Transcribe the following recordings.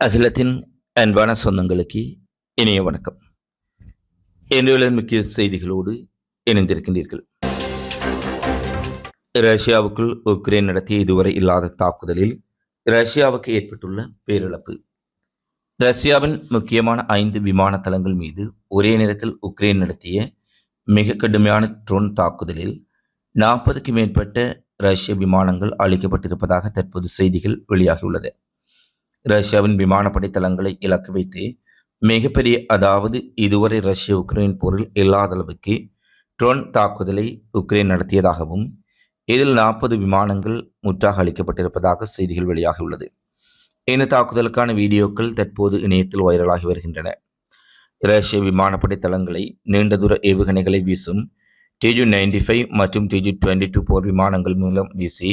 அகிலத்தின் அன்பான சொந்தங்களுக்கு இனிய வணக்கம். இன்றைய முக்கிய செய்திகளோடு இணைந்திருக்கின்றீர்கள். ரஷ்யாவுக்குள் உக்ரைன் நடத்திய இதுவரை இல்லாத தாக்குதலில் ரஷ்யாவுக்கு ஏற்பட்டுள்ள பேரிழப்பு. ரஷ்யாவின் முக்கியமான ஐந்து விமான தளங்கள் மீது ஒரே நேரத்தில் உக்ரைன் நடத்திய மிக கடுமையான ட்ரோன் தாக்குதலில் நாற்பதுக்கு மேற்பட்ட ரஷ்ய விமானங்கள் அளிக்கப்பட்டிருப்பதாக தற்போது செய்திகள் வெளியாகியுள்ளது. ரஷ்யாவின் விமானப்படை தளங்களை இலக்கு வைத்து மிகப்பெரிய அதாவது இதுவரை ரஷ்ய உக்ரைன் போரில் இல்லாத அளவுக்கு ட்ரோன் தாக்குதலை உக்ரைன் நடத்தியதாகவும் இதில் நாற்பது விமானங்கள் முற்றாக அளிக்கப்பட்டிருப்பதாக செய்திகள் வெளியாகியுள்ளது. இந்த தாக்குதலுக்கான வீடியோக்கள் தற்போது இணையத்தில் வைரலாகி வருகின்றன. ரஷ்ய விமானப்படை தளங்களை நீண்ட தூர ஏவுகணைகளை வீசும் டிஜு நைன்டி ஃபைவ் மற்றும் டிஜு டுவெண்ட்டி டூ போர் விமானங்கள் மூலம் வீசி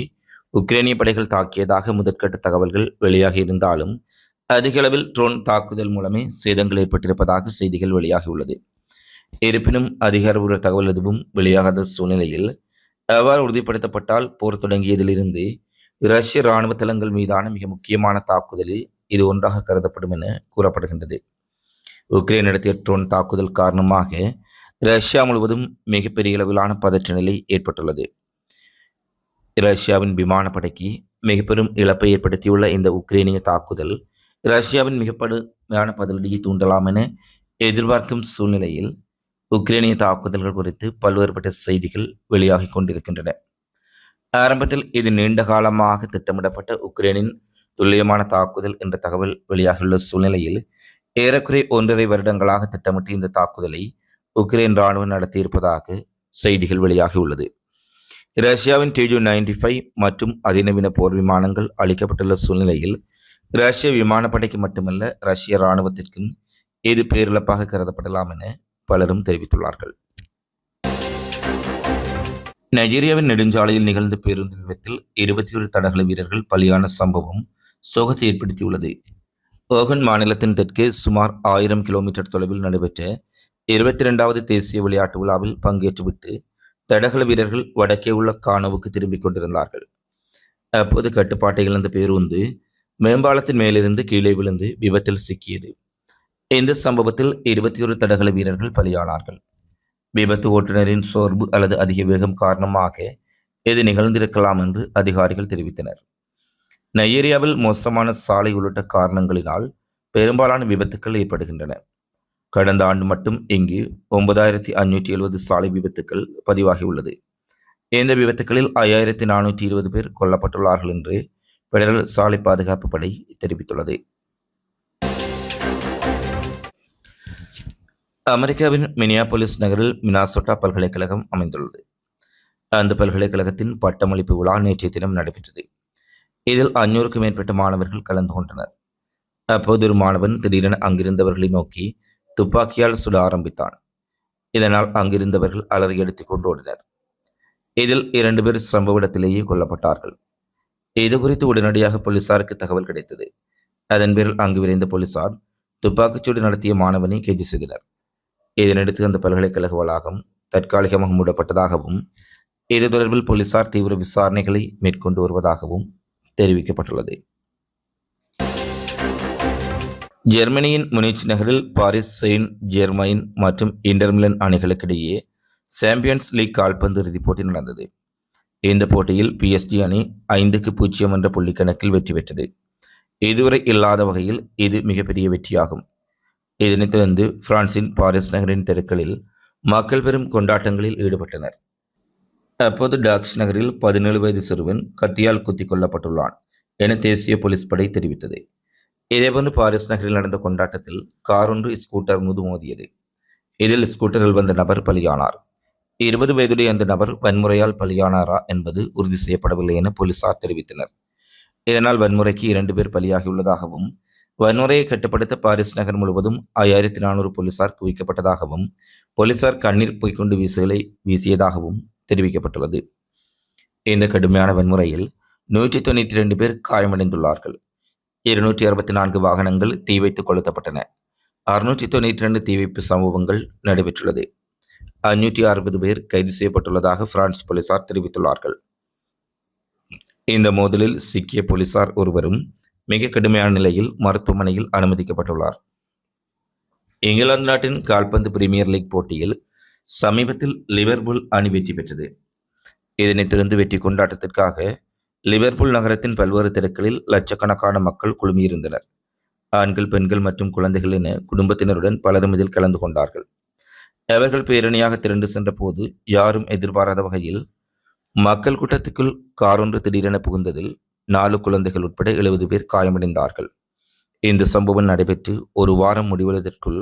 உக்ரைனிய படைகள் தாக்கியதாக முதற்கட்ட தகவல்கள் வெளியாகி இருந்தாலும் அதிகளவில் ட்ரோன் தாக்குதல் மூலமே சேதங்கள் ஏற்பட்டிருப்பதாக செய்திகள் வெளியாகியுள்ளது இருப்பினும் அதிகாரபூர்வ தகவல் எதுவும் வெளியாகாத சூழ்நிலையில் எவ்வாறு உறுதிப்படுத்தப்பட்டால் போர் தொடங்கியதிலிருந்து ரஷ்ய இராணுவ தளங்கள் மீதான மிக முக்கியமான தாக்குதலில் இது ஒன்றாக கருதப்படும் என கூறப்படுகின்றது. உக்ரைன் நடத்திய ட்ரோன் தாக்குதல் காரணமாக ரஷ்யா முழுவதும் மிகப்பெரிய அளவிலான பதற்ற நிலை ஏற்பட்டுள்ளது. ரஷ்யாவின் விமானப்படைக்கு மிகப்பெரும் இழப்பை ஏற்படுத்தியுள்ள இந்த உக்ரைனிய தாக்குதல் ரஷ்யாவின் மிகப்படுமையான பதிலடியை தூண்டலாம் என எதிர்பார்க்கும் சூழ்நிலையில் உக்ரைனிய தாக்குதல்கள் குறித்து பல்வேறுபட்ட செய்திகள் வெளியாகி கொண்டிருக்கின்றன. ஆரம்பத்தில் இது நீண்ட காலமாக திட்டமிடப்பட்ட உக்ரைனின் துல்லியமான தாக்குதல் என்ற தகவல் வெளியாகியுள்ள சூழ்நிலையில் ஏறக்குறை ஒன்றரை வருடங்களாக திட்டமிட்டு இந்த தாக்குதலை உக்ரைன் ராணுவம் நடத்தியிருப்பதாக செய்திகள் வெளியாகியுள்ளது. ரஷ்யாவின் டிஜு நைன்டி ஃபைவ் மற்றும் அதிநவீன போர் விமானங்கள் அளிக்கப்பட்டுள்ள சூழ்நிலையில் ரஷ்ய விமானப்படைக்கு மட்டுமல்ல ரஷ்ய இராணுவத்திற்கும் இது பேரிழப்பாக கருதப்படலாம் என பலரும் தெரிவித்துள்ளார்கள். நைஜீரியாவின் நெடுஞ்சாலையில் நிகழ்ந்த பேருந்து விபத்தில் இருபத்தி ஒரு தடகள வீரர்கள் பலியான சம்பவம் சோகத்தை ஏற்படுத்தியுள்ளது. ஓகன் மாநிலத்தின் தெற்கே சுமார் ஆயிரம் கிலோமீட்டர் தொலைவில் நடைபெற்ற இருபத்தி இரண்டாவது தேசிய விளையாட்டு விழாவில் பங்கேற்றுவிட்டு தடகள வீரர்கள் வடக்கே உள்ள கானவுக்கு திரும்பிக் கொண்டிருந்தார்கள். அப்போது கட்டுப்பாட்டை இழந்த பேருந்து மேம்பாலத்தின் மேலிருந்து கீழே விழுந்து விபத்தில் சிக்கியது. இந்த சம்பவத்தில் இருபத்தி ஒரு தடகள வீரர்கள் பலியானார்கள். விபத்து ஓட்டுநரின் சோர்வு அல்லது அதிக வேகம் காரணமாக இது நிகழ்ந்திருக்கலாம் என்று அதிகாரிகள் தெரிவித்தனர். நைஜீரியாவில் மோசமான சாலை உள்ளிட்ட காரணங்களினால் பெரும்பாலான விபத்துக்கள் ஏற்படுகின்றன. கடந்த ஆண்டு மட்டும் இங்கு ஒன்பதாயிரத்தி அஞ்சூற்றி எழுபது சாலை விபத்துக்கள் பதிவாகியுள்ளது. இந்த விபத்துக்களில் ஐயாயிரத்தி நானூற்றி இருபது பேர் கொல்லப்பட்டுள்ளார்கள் என்று பெடரல் சாலை பாதுகாப்பு படை தெரிவித்துள்ளது. அமெரிக்காவின் மினியாபோலிஸ் நகரில் மினாசோட்டா பல்கலைக்கழகம் அமைந்துள்ளது. அந்த பல்கலைக்கழகத்தின் பட்டமளிப்பு விழா நேற்றைய தினம் நடைபெற்றது. இதில் அஞ்சூறுக்கும் மேற்பட்ட மாணவர்கள் கலந்து கொண்டனர். அப்போது ஒரு மாணவன் திடீரென அங்கிருந்தவர்களை நோக்கி துப்பாக்கியால் சுட ஆரம்பித்தான். இதனால் அங்கிருந்தவர்கள் அலறி எடுத்து கொண்டு ஓடினர். இதில் இரண்டு பேர் சம்பவ இடத்திலேயே கொல்லப்பட்டார்கள். இது குறித்து உடனடியாக போலீசாருக்கு தகவல் கிடைத்தது. அதன் பேரில் அங்கு விரைந்த போலீசார் துப்பாக்கிச்சூடு நடத்திய மாணவனை கைது செய்தனர். இதனையடுத்து அந்த பல்கலைக்கழக வளாகம் தற்காலிகமாக மூடப்பட்டதாகவும் இது தொடர்பில் போலீசார் தீவிர விசாரணைகளை மேற்கொண்டு வருவதாகவும் தெரிவிக்கப்பட்டுள்ளது. ஜெர்மனியின் முனிச் நகரில் பாரிஸ் செயின் ஜெர்மைன் மற்றும் இன்டர்மிலன் அணிகளுக்கிடையே சாம்பியன்ஸ் லீக் கால்பந்து இறுதிப் போட்டி நடந்தது. இந்த போட்டியில் பிஎஸ்டி அணி ஐந்துக்கு பூஜ்ஜியம் என்ற புள்ளி கணக்கில் வெற்றி பெற்றது. இதுவரை இல்லாத வகையில் இது மிகப்பெரிய வெற்றியாகும். இதனைத் தொடர்ந்து பிரான்சின் பாரிஸ் நகரின் தெருக்களில் மக்கள் பெரும் கொண்டாட்டங்களில் ஈடுபட்டனர். அப்போது டாக்ஸ் நகரில் பதினேழு வயது சிறுவன் கத்தியால் குத்திக் கொல்லப்பட்டுள்ளான் என தேசிய போலீஸ் படை தெரிவித்தது. இதேபோன்று பாரிஸ் நகரில் நடந்த கொண்டாட்டத்தில் கார் ஒன்று ஸ்கூட்டர் மீது மோதியது. இதில் ஸ்கூட்டரில் வந்த நபர் பலியானார். இருபது வயதுடைய அந்த நபர் வன்முறையால் பலியானாரா என்பது உறுதி செய்யப்படவில்லை என போலீசார் தெரிவித்தனர். இதனால் வன்முறைக்கு இரண்டு பேர் பலியாகியுள்ளதாகவும் வன்முறையை கட்டுப்படுத்த பாரிஸ் நகர் முழுவதும் ஐயாயிரத்தி நானூறு போலீசார் குவிக்கப்பட்டதாகவும் போலீசார் கண்ணீர் பொய்க்கொண்டு வீசுகளை வீசியதாகவும் தெரிவிக்கப்பட்டுள்ளது. இந்த கடுமையான வன்முறையில் நூற்றி தொண்ணூற்றி ரெண்டு பேர் காயமடைந்துள்ளார்கள். இருநூற்றி அறுபத்தி நான்கு வாகனங்கள் தீ வைத்து கொளுத்தப்பட்டன. அறுநூற்றி தொண்ணூற்றி ரெண்டு தீவைப்பு சம்பவங்கள் நடைபெற்றுள்ளது. அஞ்சூற்றி அறுபது பேர் கைது செய்யப்பட்டுள்ளதாக பிரான்ஸ் போலீசார் தெரிவித்துள்ளார்கள். இந்த மோதலில் சிக்கிய போலீசார் ஒருவரும் மிக கடுமையான நிலையில் மருத்துவமனையில் அனுமதிக்கப்பட்டுள்ளார். இங்கிலாந்து நாட்டின் கால்பந்து பிரீமியர் லீக் போட்டியில் சமீபத்தில் லிவர்பூல் அணி வெற்றி பெற்றது. இதனைத் தொடர்ந்து வெற்றி கொண்டாட்டத்திற்காக லிவர்பூல் நகரத்தின் பல்வேறு தெருக்களில் லட்சக்கணக்கான மக்கள் குழுமியிருந்தனர். ஆண்கள் பெண்கள் மற்றும் குழந்தைகள் என குடும்பத்தினருடன் பலரும் இதில் கலந்து கொண்டார்கள். அவர்கள் பேரணியாக திரண்டு சென்ற போது யாரும் எதிர்பாராத வகையில் மக்கள் கூட்டத்துக்குள் காரொன்று திடீரென புகுந்ததில் நாலு குழந்தைகள் உட்பட எழுபது பேர் காயமடைந்தார்கள். இந்த சம்பவம் நடைபெற்று ஒரு வாரம் முடிவதற்குள்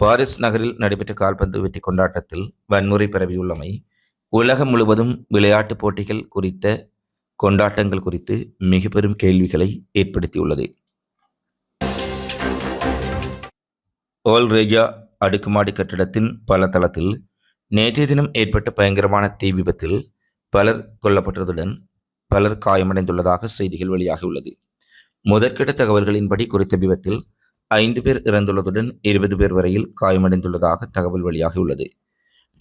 பாரிஸ் நகரில் நடைபெற்ற கால்பந்து வெற்றி கொண்டாட்டத்தில் வன்முறை பரவியுள்ளமை உலகம் முழுவதும் விளையாட்டுப் போட்டிகள் குறித்த கொண்டாட்டங்கள் குறித்து மிக பெரும் கேள்விகளை ஏற்படுத்தியுள்ளது. ஓல்ரேஜா அடுக்குமாடி கட்டிடத்தின் பல தளத்தில் நேற்றைய தினம் ஏற்பட்ட பயங்கரமான தீ விபத்தில் பலர் கொல்லப்பட்டதுடன் பலர் காயமடைந்துள்ளதாக செய்திகள் வெளியாகியுள்ளது. முதற்கட்ட தகவல்களின்படி குறித்த விபத்தில் ஐந்து பேர் இறந்துள்ளதுடன் இருபது பேர் வரையில் காயமடைந்துள்ளதாக தகவல் வெளியாகியுள்ளது.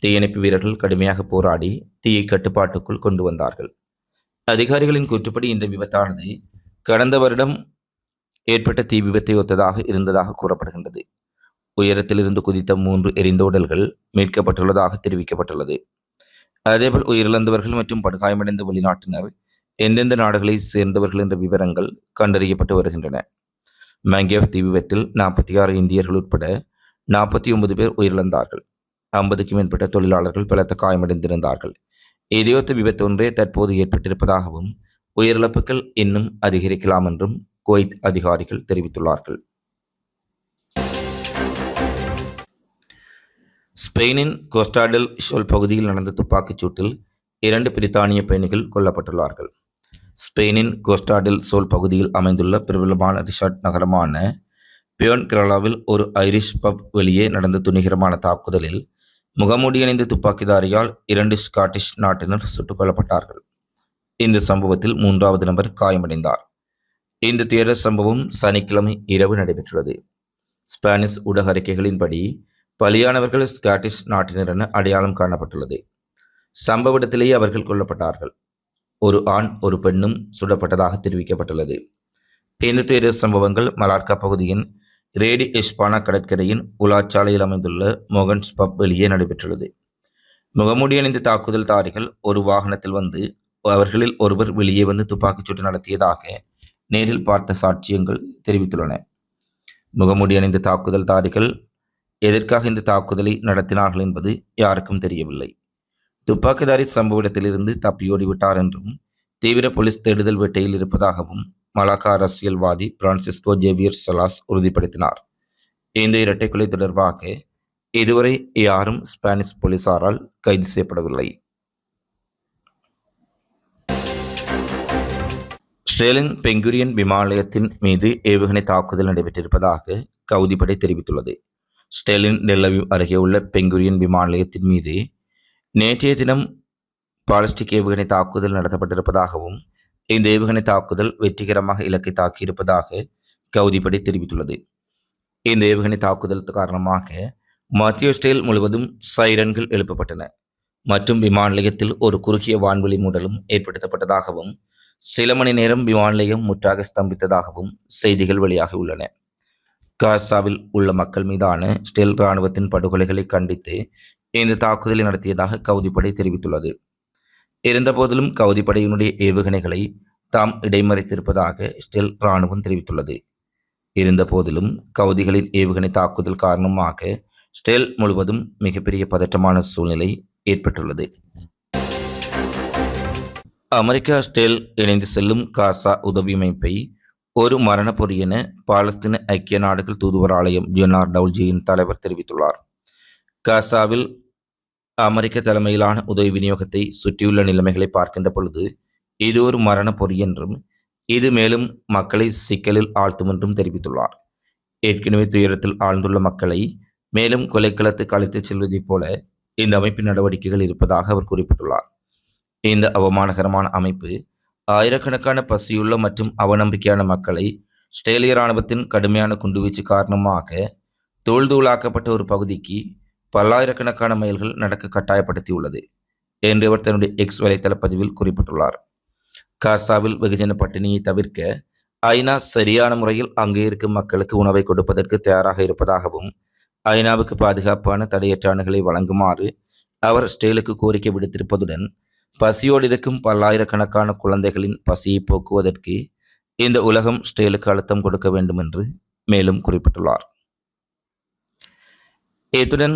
தீயணைப்பு வீரர்கள் கடுமையாக போராடி தீயை கட்டுப்பாட்டுக்குள் கொண்டு வந்தார்கள். அதிகாரிகளின் கூற்றுப்படி இந்த விபத்தானது கடந்த வருடம் ஏற்பட்ட தீ விபத்தை ஒத்ததாக இருந்ததாக கூறப்படுகின்றது. உயரத்திலிருந்து குதித்த மூன்று எரிந்த உடல்கள் மீட்கப்பட்டுள்ளதாக தெரிவிக்கப்பட்டுள்ளது. அதேபோல் உயிரிழந்தவர்கள் மற்றும் படுகாயமடைந்த வெளிநாட்டினர் எந்தெந்த நாடுகளை சேர்ந்தவர்கள் என்ற விவரங்கள் கண்டறியப்பட்டு வருகின்றன. மேங்கேவ் தீ விபத்தில் நாற்பத்தி ஆறு இந்தியர்கள் உட்பட நாற்பத்தி ஒன்பது பேர் உயிரிழந்தார்கள். ஐம்பதுக்கும் மேற்பட்ட தொழிலாளர்கள் பலத்த காயமடைந்திருந்தார்கள். இதையொத்த விபத்து ஒன்றே தற்போது ஏற்பட்டிருப்பதாகவும் உயிரிழப்புகள் இன்னும் அதிகரிக்கலாம் என்றும் குவைத் அதிகாரிகள் தெரிவித்துள்ளார்கள். ஸ்பெயினின் கோஸ்டாடில் ஷோல் பகுதியில் நடந்த துப்பாக்கிச் சூட்டில் இரண்டு பிரித்தானிய பயணிகள் கொல்லப்பட்டுள்ளார்கள். ஸ்பெயினின் கோஸ்டாடில் சோல் பகுதியில் அமைந்துள்ள பிரபலமான ரிசார்ட் நகரமான பியோன் கேரளாவில் ஒரு ஐரிஷ் பப் வெளியே நடந்த துணிகரமான தாக்குதலில் முகமூடி அணிந்த துப்பாக்கிதாரியால் இரண்டு ஸ்காட்டிஷ் நாட்டினர் சுட்டுக் கொல்லப்பட்டார்கள் இந்த சம்பவத்தில் மூன்றாவது நபர் காயமடைந்தார். இந்த துயர சம்பவம் சனிக்கிழமை இரவு நடைபெற்றுள்ளது. ஸ்பானிஷ் ஊடக அறிக்கைகளின்படி பலியானவர்கள் ஸ்காட்டிஷ் நாட்டினர் என அடையாளம் காணப்பட்டுள்ளது. சம்பவ இடத்திலேயே அவர்கள் கொல்லப்பட்டார்கள். ஒரு ஆண் ஒரு பெண்ணும் சுடப்பட்டதாக தெரிவிக்கப்பட்டுள்ளது. இந்த துயர சம்பவங்கள் மலார்கா பகுதியின் ரேடி எஸ்பானா கடற்கரையின் உலாச்சாலையில் அமைந்துள்ள மோகன்ஸ் பப் வெளியே நடைபெற்றுள்ளது. முகமூடி அணிந்த தாக்குதல்தாரிகள் ஒரு வாகனத்தில் வந்து அவர்களில் ஒருவர் வெளியே வந்து துப்பாக்கிச்சூட்டு நடத்தியதாக நேரில் பார்த்த சாட்சியங்கள் தெரிவித்துள்ளன. முகமூடி அணிந்த தாக்குதல்தாரிகள் எதற்காக இந்த தாக்குதலை நடத்தினார்கள் என்பது யாருக்கும் தெரியவில்லை. துப்பாக்கிதாரி சம்பவ இடத்திலிருந்து தப்பியோடிவிட்டார் என்றும் தீவிர போலீஸ் தேடுதல் வேட்டையில் இருப்பதாகவும் மலாக்கா அரசியல்வாதி பிரான்சிஸ்கோ ஜேவியர் சலாஸ் உறுதிப்படுத்தினார். இந்த இரட்டைக்குலை தொடர்பாக இதுவரை யாரும் ஸ்பானிஷ் போலீசாரால் கைது செய்யப்படவில்லை. ஸ்டேலின் பெங்குரியன் விமானத்தின் மீது ஏவுகணை தாக்குதல் நடைபெற்றிருப்பதாக கவுதிப்படை தெரிவித்துள்ளது. ஸ்டேலின் டெல்லவிவ் அருகே உள்ள பெங்குரியன் விமான நிலையத்தின் மீது நேற்றைய தினம் பாலிஸ்டிக் ஏவுகணை தாக்குதல் நடத்தப்பட்டிருப்பதாகவும் இந்த ஏவுகணை தாக்குதல் வெற்றிகரமாக இலக்கை தாக்கியிருப்பதாக கவுதிப்படை தெரிவித்துள்ளது. இந்த ஏவுகணை தாக்குதல் காரணமாக மத்திய ஸ்டேல் முழுவதும் சைரன்கள் எழுப்பப்பட்டன. மற்றும் விமான நிலையத்தில் ஒரு குறுகிய வான்வெளி மூடலும் ஏற்படுத்தப்பட்டதாகவும் சில மணி நேரம் விமான நிலையம் முற்றாக ஸ்தம்பித்ததாகவும் செய்திகள் வெளியாகி உள்ளன. காசாவில் உள்ள மக்கள் மீதான ஸ்டெல் இராணுவத்தின் படுகொலைகளை கண்டித்து இந்த தாக்குதலை நடத்தியதாக கவுதிப்படை தெரிவித்துள்ளது. இருந்தபோதிலும் கவுதி படையினுடைய ஏவுகணைகளை தாம் இடைமறைத்திருப்பதாக ஸ்டெல் இராணுவம் தெரிவித்துள்ளது. இருந்தபோதிலும் கவுதிகளின் ஏவுகணை தாக்குதல் காரணமாக ஸ்டெல் முழுவதும் மிகப்பெரிய பதற்றமான சூழ்நிலை ஏற்பட்டுள்ளது. அமெரிக்கா ஸ்டெல் இணைந்து செல்லும் காசா உதவி அமைப்பை ஒரு மரண பொறி என பாலஸ்தீன ஐக்கிய நாடுகள் தூதுவர் ஆலயம் ஜொனார் டவுல்ஜியின் தலைவர் தெரிவித்துள்ளார். காசாவில் அமெரிக்க தலைமையிலான உதவி விநியோகத்தை சுற்றியுள்ள நிலைமைகளை பார்க்கின்ற பொழுது இது ஒரு மரண பொறி என்றும் இது மேலும் மக்களை சிக்கலில் ஆழ்த்தும் என்றும் தெரிவித்துள்ளார். ஏற்கனவே துயரத்தில் ஆழ்ந்துள்ள மக்களை மேலும் கொலைக்களத்துக்கு அழைத்துச் செல்வதைப் போல இந்த அமைப்பின் நடவடிக்கைகள் இருப்பதாக அவர் குறிப்பிட்டுள்ளார். இந்த அவமானகரமான அமைப்பு ஆயிரக்கணக்கான பசியுள்ள மற்றும் அவநம்பிக்கையான மக்களை ஸ்ட்ரேலிய இராணுவத்தின் கடுமையான குண்டுவீச்சு காரணமாக தூள் தூளாக்கப்பட்ட ஒரு பகுதிக்கு பல்லாயிரக்கணக்கான மைல்கள் நடக்க கட்டாயப்படுத்தியுள்ளது என்று அவர் தன்னுடைய எக்ஸ் வலைத்தள பதிவில் குறிப்பிட்டுள்ளார். காசாவில் வெகுஜன பட்டினியை தவிர்க்க ஐநா சரியான முறையில் அங்கே இருக்கும் மக்களுக்கு உணவை கொடுப்பதற்கு தயாராக இருப்பதாகவும் ஐநாவுக்கு பாதுகாப்பான தடையற்ற அணுகளை வழங்குமாறு அவர் ஸ்டேலுக்கு கோரிக்கை விடுத்திருப்பதுடன் பசியோடு இருக்கும் பல்லாயிரக்கணக்கான குழந்தைகளின் பசியை போக்குவதற்கு இந்த உலகம் ஸ்டேலுக்கு அழுத்தம் கொடுக்க வேண்டும் என்று மேலும் குறிப்பிட்டுள்ளார். இத்துடன்